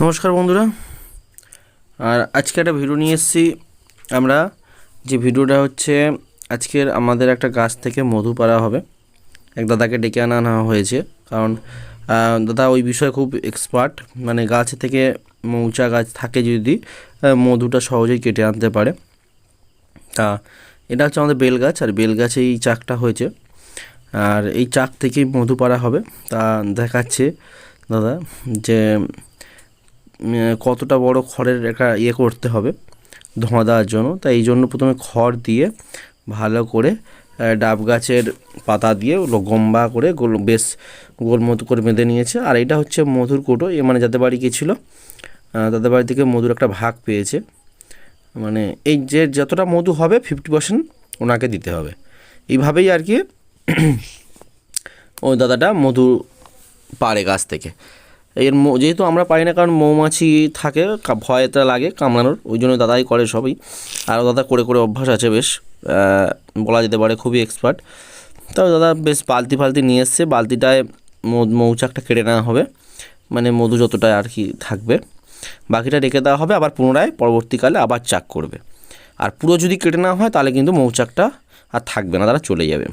নমস্কার বন্ধুরা। আর আজকে একটা ভিডিও নিয়ে এসেছি। আমরা যে ভিডিওটা হচ্ছে, আজকের আমাদের একটা গাছ থেকে মধু পাড়া হবে। এক দাদাকে ডেকে আনা হয়েছে। কারণ দাদা ওই বিষয়ে খুব এক্সপার্ট মানে গাছ থেকে মৌচা গাছ থাকে যদি মধুটা সহজেই কেটে আনতে পারে। তা, এটা হচ্ছে আমাদের বেল গাছ। আর বেল গাছে এই চাকটা হয়েছে। আর এই চাক থেকেই মধু পাড়া হবে। তা দেখাচ্ছে দাদা যে কতটা বড় খড়ের একটা ইয়ে করতে হবে, ধোঁয়া দেওয়ার জন্য। তাই এই জন্য প্রথমে খড় দিয়ে ভালো করে ডাব গাছের পাতা দিয়ে ওগুলো গম্বা করে গোল, বেশ গোল মতো করে বেঁধে নিয়েছে। আর এটা হচ্ছে মধুর কোটো, এ মানে যাদের বাড়ি গিয়েছিল তাদের বাড়ি থেকে মধুর একটা ভাগ পেয়েছে। মানে এই যে যতটা মধু হবে ফিফটি পার্সেন্ট ওনাকে দিতে হবে। এইভাবেই আর কি ওই দাদাটা মধু পারে গাছ থেকে। এর যেহেতু আমরা পারি না, কারণ মৌমাছি থাকে ভয়টা লাগে কামড়ানোর, ওই জন্য দাদাই করে সবই। আর দাদা করে করে অভ্যাস আছে বেশ বলা যেতে পারে খুবই এক্সপার্ট তাও দাদা বেশ বালতি ফালতি নিয়ে এসছে, বালতিটায় মৌচাকটা কেটে নেওয়া হবে। মানে মধু যতটা আর কি থাকবে। বাকিটা রেখে দেওয়া হবে, আবার পুনরায় পরবর্তীকালে আবার চাক করবে। আর পুরো যদি কেটে নেওয়া হয়, তাহলে কিন্তু মৌচাকটা আর থাকবে না, তারা চলে যাবে।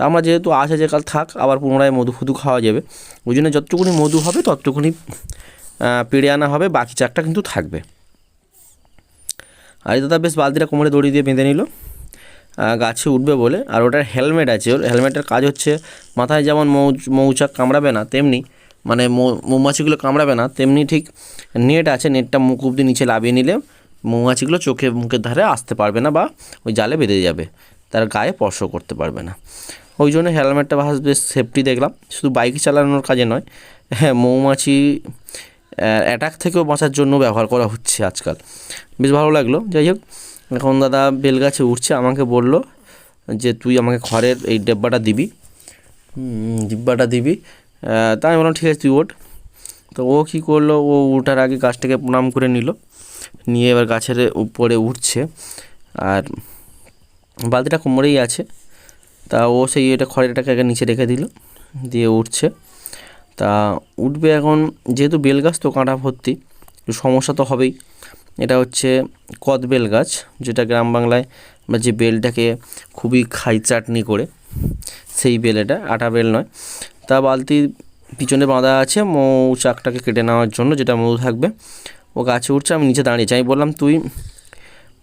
তা আমরা যেহেতু আছে যে কাল থাক, আবার পুনরায় মধু ফুধু খাওয়া যাবে। ওই জন্য যতটুকুনি মধু হবে, ততটুকুনি পেড়ে আনা হবে, বাকি চাকটা কিন্তু থাকবে। আর দাদা, বেশ বালতিটা কোমরে দড়ি দিয়ে বেঁধে নিল। গাছে উঠবে বলে। আর ওটার হেলমেট আছে। ওর হেলমেটের কাজ হচ্ছে, মাথায় যেমন মৌ মৌচাক কামড়াবে না, তেমনি মানে মৌমাছিগুলো কামড়াবে না, তেমনি ঠিক নেট আছে, নেটটা মুখ অব্দি নিচে লাভিয়ে নিলে মৌমাছিগুলো চোখে, মুখের ধারে আসতে পারবে না বা ওই জালে বেঁধে যাবে। তার গায়ে স্পর্শ করতে পারবে না। ওই জন্য হেলমেটটা বেশ সেফটি দেখলাম। শুধু বাইক চালানোর কাজে নয় হ্যাঁ মৌমাছি অ্যাটাক থেকেও বাঁচার জন্য ব্যবহার করা হচ্ছে আজকাল। বেশ ভালো লাগল। যাই হোক, এখন দাদা বেলগাছে উঠছে, আমাকে বলল যে তুই আমাকে খড়ের এই ডিব্বাটা দিবি। ডিব্বাটা দিবি। তা আমি বললাম, ঠিক আছে, তুই ওঠ। তো ও কী করল, ও উঠার আগে গাছটাকে প্রণাম করে নিল। নিয়ে এবার গাছের উপরে উঠছে। আর বালতিটা কোমরেই আছে। তা ও সেই এটা খড়েরটাকে আগে নিচে রেখে দিল, দিয়ে উঠছে। তা উঠবে এখন, যেহেতু বেল গাছ তো কাঁটা ভর্তি সমস্যা তো হবেই। এটা হচ্ছে কদ বেল গাছ, যেটা গ্রাম বাংলায় আমরা যে বেলটাকে খুবই খাই চাটনি করে, সেই বেল এটা, আটা বেল নয়। তা বালতি পিছনে বাঁধা আছে মৌ চাকটাকে কেটে নেওয়ার জন্য যেটা মধু থাকবে। ও গাছে উঠছে, আমি নিচে দাঁড়িয়েছি। আমি বললাম, তুই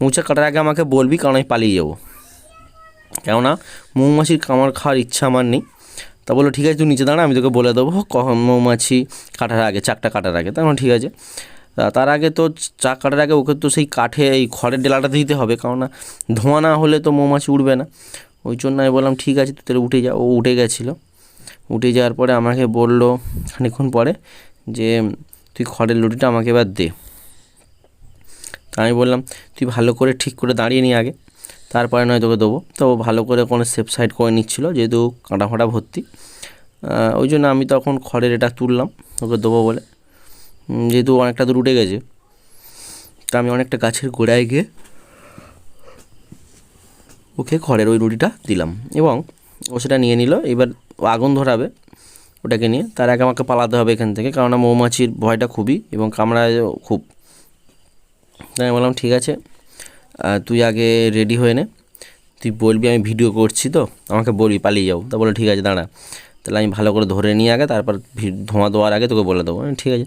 মৌচাক কাটার আগে আমাকে বলবি, কারণ আমি পালিয়ে যাব। কেননা মৌমাছির কামড় খাওয়ার ইচ্ছা আমার নেই। তা বলল, ঠিক আছে, তুই নিচে দাঁড়া, আমি তোকে বলে দেবো কখন মৌমাছি কাটার আগে, চাকটা কাটার আগে। তখন ঠিক আছে। তার আগে তো চাক কাটার আগে ওকে তো সেই কাঠে, এই খড়ের ডেলাটা দিতে হবে কারণ না ধোঁয়া না হলে তো মৌমাছি উঠবে না। ওই জন্য আমি বললাম, ঠিক আছে, তুই তাহলে উঠে যা। ও উঠে গেছিল। উঠে যাওয়ার পরে আমাকে বলল খানিক্ষণ পরে যে, তুই খড়ের লুটিটা আমাকে এবার দে। তা আমি বললাম, তুই ভালো করে ঠিক করে দাঁড়িয়ে নি আগে। তারপরে নয় তোকে দেবো। তো ভালো করে কোনো সেফ সাইড করে নিচ্ছিল, যেহেতু কাঁটা ফাঁটা ভর্তি। ওই জন্য আমি তখন খড়ের এটা তুললাম, ওকে দেবো বলে। যেহেতু অনেকটা দূর উঠে গেছে, তা আমি অনেকটা গাছের গোড়ায় গিয়ে ওকে খড়ের ওই রুটিটা দিলাম এবং ও সেটা নিয়ে নিল। এবার আগুন ধরাবে ওটাকে নিয়ে। তার আগে আমাকে পালাতে হবে এখান থেকে কারণ মৌমাছির ভয়টা খুবই এবং কামড়ায় খুব। তাই আমি বললাম, ঠিক আছে। তুই আগে রেডি হয়ে নে। তুই বলবি, আমি ভিডিও করছি তো, আমাকে বলবি, পালিয়ে যাও। তা বলে, ঠিক আছে, দাঁড়া। তাহলে আমি ভালো করে ধরে নিয়ে আগে, তারপর ধোঁয়া দেওয়ার আগে তোকে বলে দেবো। ঠিক আছে।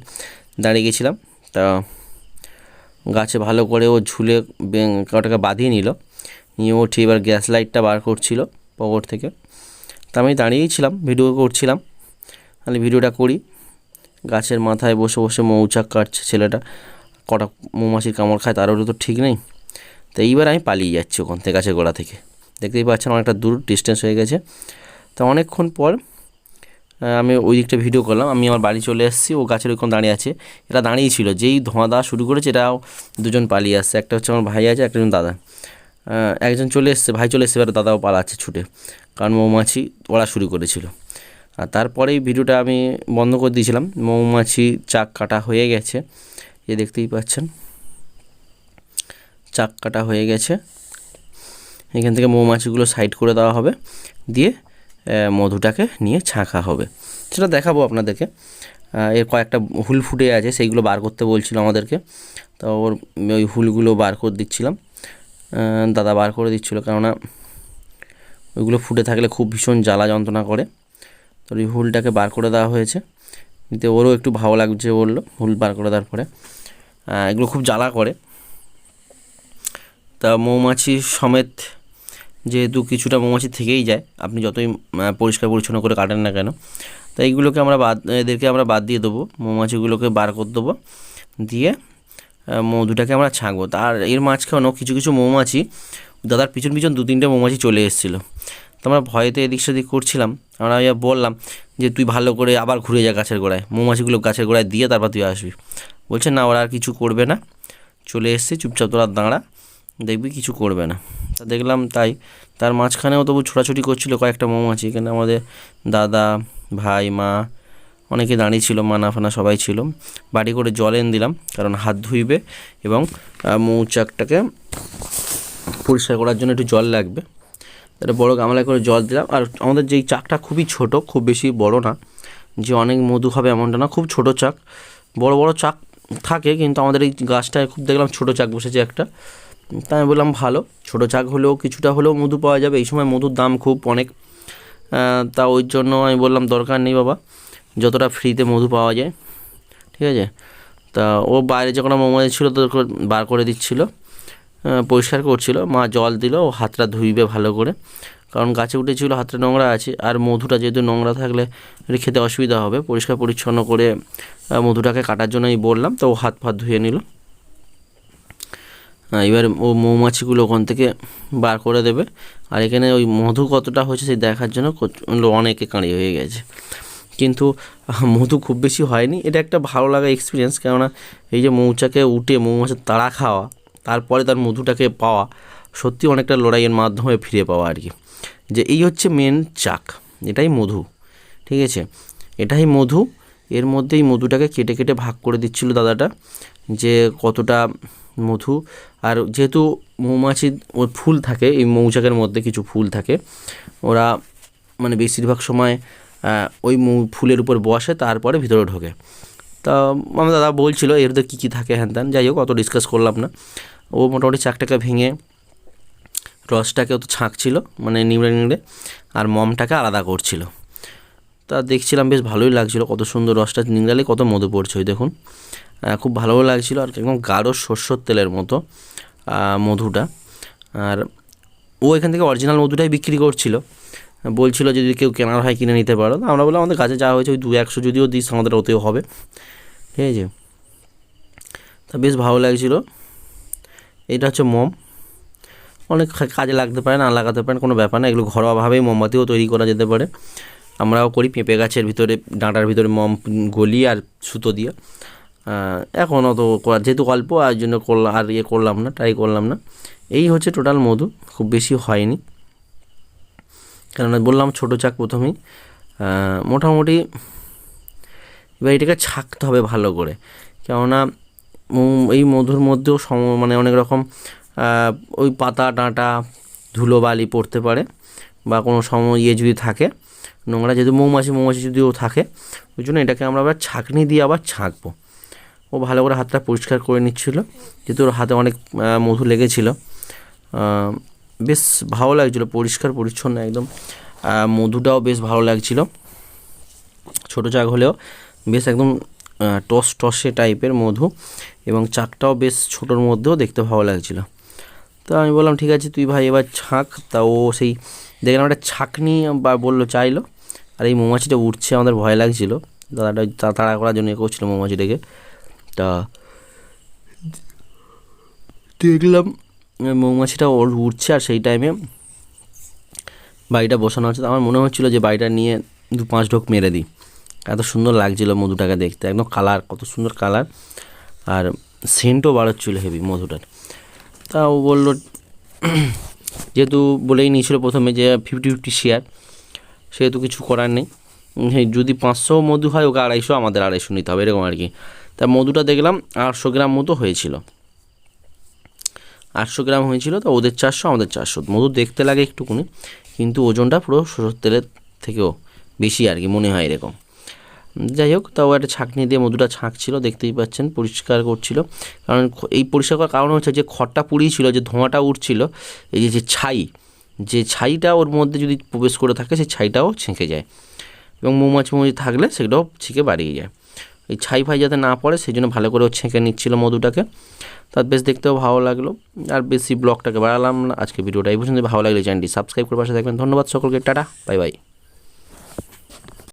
দাঁড়িয়ে গেছিলাম। তা গাছে ভালো করে ও ঝুলে ওটাকে বাঁধিয়ে নিল। নিয়ে ও ঠিক এবার গ্যাস লাইটটা বার করছিল পকেট থেকে। তা আমি দাঁড়িয়েই ছিলাম ভিডিও করছিলাম। তাহলে ভিডিওটা করি। গাছের মাথায় বসে বসে মৌচাক কাটছে ছেলেটা। কটা মৌমাছির কামড় খায় তারও তো ঠিক নেই। তো এইবার আমি পালিয়ে যাচ্ছি ওখান থেকে গাছের গোড়া থেকে। দেখতেই পাচ্ছেন অনেকটা দূর ডিস্টেন্স হয়ে গেছে। তো অনেকক্ষণ পর আমি ওই দিকটা ভিডিও করলাম। আমি আমার বাড়ি চলে এসেছি, ও গাছের ওইখানে দাঁড়িয়ে আছে। এটা দাঁড়িয়ে ছিল। যেই ধোঁয়া দেওয়া শুরু করেছে, এটাও দুজন পালিয়ে আসছে। একটা হচ্ছে আমার ভাই আছে, একটা জন দাদা। একজন চলে এসছে, ভাই চলে এসছে, এবার দাদাও পালাচ্ছে ছুটে। কারণ মৌমাছি ওড়া শুরু করেছিল। আর তারপরেই ভিডিওটা আমি বন্ধ করে দিয়েছিলাম। মৌমাছি চাক কাটা হয়ে গেছে। এ দেখতেই পাচ্ছেন। চাক কাটা হয়ে গেছে। এখান থেকে মৌমাছিগুলো সাইড করে দেওয়া হবে। দিয়ে মধুটাকে নিয়ে ছাঁকা হবে। সেটা দেখাবো আপনাদেরকে। এর কয়েকটা হুল ফুটে আছে, সেইগুলো বার করতে বলছিল আমাদেরকে। তো ওর, ওই হুলগুলো বার করে দিচ্ছিলাম। দাদা বার করে দিচ্ছিল, কেননা ওইগুলো ফুটে থাকলে খুব ভীষণ জ্বালা যন্ত্রণা করে। তো ওই হুলটাকে বার করে দেওয়া হয়েছে। দিতে ওরও একটু ভালো লাগছে বলল, হুল বার করে দেওয়ার পরে। এগুলো খুব জ্বালা করে। তা মৌমাছি সমেত যেহেতু কিছুটা মৌমাছি থেকেই যায়, আপনি যতই পরিষ্কার পরিচ্ছন্ন করে কাটেন না কেন, তো এইগুলোকে আমরা বাদ, এদেরকে আমরা বাদ দিয়ে দেবো, মৌমাছিগুলোকে বার করে দেবো, দিয়ে মধুটাকে আমরা ছাঁকবো। তার এর মাঝখানেও কিছু কিছু মৌমাছি, দাদার পিছন পিছন দু তিনটে মৌমাছি চলে এসেছিল। তো আমরা ভয়েতে এদিক সেদিক করছিলাম, আমরা বললাম যে তুই ভালো করে আবার ঘুরে যা গাছের গোড়ায়, মৌমাছিগুলো গাছের গোড়ায় দিয়ে তারপর তুই আসবি। বলছে না, ওরা আর কিছু করবে না, চলে এসছে, চুপচাপ তোরা দাঁড়া দেখবি কিছু করবে না। তা দেখলাম তাই। তার মাঝখানেও তবু ছোটাছুটি করছিল কয়েকটা মৌমাছি। এখানে আমাদের দাদা, ভাই, মা অনেকে দাঁড়িয়ে ছিল মানা ফানা সবাই ছিল। বাড়ি করে জল এনে দিলাম, কারণ হাত ধুইবে এবং মৌচাকটাকে পরিষ্কার করার জন্য একটু জল লাগবে। একটা বড় গামলায় করে জল দিলাম। আর আমাদের যেই চাকটা খুবই ছোট, খুব বেশি বড় না, যে অনেক মধু হবে এমনটা না, খুব ছোট চাক। বড় বড় চাক থাকে, কিন্তু আমাদের এই গাছটায় খুব দেখলাম ছোট চাক বসেছে একটা। তাই আমি বললাম ভালো। ছোটো চাক হলেও কিছুটা হলেও মধু পাওয়া যাবে। এই সময় মধুর দাম খুব অনেক। তা ওই জন্য আমি বললাম দরকার নেই বাবা। যতটা ফ্রিতে মধু পাওয়া যায়। ঠিক আছে? তা ও বাইরে যখন মৌমাছি ছিল তো বার করে দিচ্ছিল। পরিষ্কার করছিল। মা জল দিল। ও হাতটা ধুইবে ভালো করে। কারণ গাছে উঠেছিল, হাতটা নোংরা আছে। আর মধুটা যেহেতু নোংরা থাকলে খেতে অসুবিধা হবে। পরিষ্কার পরিচ্ছন্ন করে মধুটাকে কাটার জন্য আমি বললাম। তো ও হাত ফাত ধুয়ে নিল। এবার ও মৌমাছিগুলো ওখান থেকে বার করে দেবে। আর এখানে ওই মধু কতটা হয়েছে সেই দেখার জন্য অনেকে কাঁড়ি হয়ে গেছে। কিন্তু মধু খুব বেশি হয়নি। এটা একটা ভালো লাগা এক্সপিরিয়েন্স কেননা এই যে মৌচাকে উঠে মৌমাছির তাড়া খাওয়া, তারপরে তার মধুটাকে পাওয়া, সত্যি অনেকটা লড়াইয়ের মাধ্যমে ফিরে পাওয়া আর কি। যে এই হচ্ছে মেন চাক, এটাই মধু, ঠিক আছে? এটাই মধু এর মধ্যেই মধুটাকে কেটে কেটে ভাগ করে দিচ্ছিল দাদাটা যে কতটা মধু। আর যেহেতু মৌমাছির ওর ফুল থাকে, এই মৌচাকের মধ্যে কিছু ফুল থাকে, ওরা মানে বেশিরভাগ সময় ওই মৌ ফুলের উপর বসে, তারপরে ভিতরে ঢোকে। তা আমার দাদা বলছিল, এর মধ্যে কী কী থাকে হ্যান ত্যান? যাই হোক, অত ডিসকাস করলাম না। ও মোটামুটি চাকটাকে ভেঙে রসটাকে তো ছাঁকছিল মানে নিংড়ে নিংড়ে, আর মমটাকে আলাদা করছিল। তা দেখছিলাম, বেশ ভালোই লাগছিল। কত সুন্দর রসটা নিংড়ালে কত মধু পড়ছে ওই দেখুন। খুব ভালো লাগছিল, আর একদম গাঢ় সর্ষের তেলের মতো মধুটা। আর ও এখান থেকে অরিজিনাল মধুটাই বিক্রি করছিল। বলছিল যদি কেউ কেনার হয়, কিনে নিতে পারো। আমরা বললাম, আমাদের কাছে যা হয়েছে ওই দু একশো যদিও দিস, আমাদের ওতেও হবে। ঠিক আছে? তা বেশ ভালো লাগছিল। এটা হচ্ছে মম। অনেক কাজে লাগতে পারে, না লাগাতে পারেন কোনো ব্যাপার না। এগুলো ঘরোয়াভাবেই মোমবাতিও তৈরি করা যেতে পারে। আমরাও করি, পেঁপে গাছের ভিতরে, ডাঁটার ভিতরে মম গলি আর সুতো দিয়ে। এখন অত যেহেতু অল্প, আর জন্য করলাম আর ইয়ে করলাম না ট্রাই করলাম না। এই হচ্ছে টোটাল মধু, খুব বেশি হয়নি। কেননা বললাম ছোটো চাক প্রথমেই। মোটামুটি এবার এটাকে ছাকতে হবে ভালো করে। কেননা এই মধুর মধ্যেও সম মানে অনেক রকম ওই পাতা, ডাঁটা, ধুলো বালি পড়তে পারে, বা কোনো সময় ইয়ে যদি থাকে নোংরা যেহেতু মৌমাছি মৌমাছি যদিও থাকে, ওই জন্য এটাকে আমরা আবার ছাঁকনি দিয়ে আবার ছাঁকবো। ও ভালো করে হাতটা পরিষ্কার করে নিচ্ছিল, যেহেতু ওর হাতে অনেক মধু লেগেছিল। বেশ ভালো লাগছিল, পরিষ্কার, পরিচ্ছন্ন একদম। মধুটাও বেশ ভালো লাগছিল। ছোটো চাক হলেও বেশ একদম টস টসে টাইপের মধু এবং চাকটাও বেশ ছোটোর মধ্যেও দেখতে ভালো লাগছিল। তো আমি বললাম, ঠিক আছে, তুই ভাই এবার ছাঁক। তা ও সেই দেখলাম একটা ছাঁকনি বা বলল চাইলো, আর এই মৌমাছিটা উঠছে, আমাদের ভয় লাগছিল। দাদাটা তাড়া করার জন্য করছিল মৌমাছিটাকে। তা দেখলাম মৌমাছিটা ওর উঠছে, আর সেই টাইমে বাড়িটা বসানো হচ্ছে আমার মনে হচ্ছিল যে বাড়িটা নিয়ে দু পাঁচ ঢোক মেরে দিই। এত সুন্দর লাগছিল মধুটাকে দেখতে, একদম কালার কত সুন্দর কালার আর সেন্টও বাড়াচ্ছিল হেভি মধুটার। তা ও বলল যেহেতু বলেই নিয়েছিল প্রথমে যে ফিফটি ফিফটি শেয়ার সেহেতু কিছু করার নেই। হ্যাঁ যদি পাঁচশো মধু হয়, ওকে আড়াইশো, আমাদের আড়াইশো নিতে হবে, এরকম আর কি। তা মধুটা দেখলাম আটশো গ্রাম মতো হয়েছিল। আটশো গ্রাম হয়েছিল, তো ওদের চারশো, আমাদের চারশো। মধু দেখতে লাগে একটুকুনি, কিন্তু ওজনটা পুরো সরষের তেলের থেকেও বেশি আর কি, মনে হয় এরকম। যাই হোক, তাও একটা ছাঁকনি দিয়ে মধুটা ছাঁকছিল, দেখতেই পাচ্ছেন, পরিষ্কার করছিল। কারণ এই পরিষ্কার করার কারণ হচ্ছে যে খড়টা পুড়িয়েছিল যে ধোঁয়াটা উঠছিল, এই যে ছাই, যে ছাইটা ওর মধ্যে যদি প্রবেশ করে থাকে, সেই ছাইটাও ছেঁকে যায়। এবং মৌমাছি মৌমাছি থাকলে সেটাও ছিঁকে বাড়িয়ে যায়। এই ছাই ফাই যাতে না পড়ে, সেই জন্য ভালো করে ও ছেঁকে নিচ্ছিল মধুটাকে। তার বেশ দেখতেও ভালো লাগল। আর বেশি ব্লগটাকে বাড়ালাম না, আজকে ভিডিওটা এই পর্যন্ত ভালো লাগলে চ্যানেলটি সাবস্ক্রাইব করে পাশে থাকবেন। ধন্যবাদ সকলকে, টাটা, বাই বাই।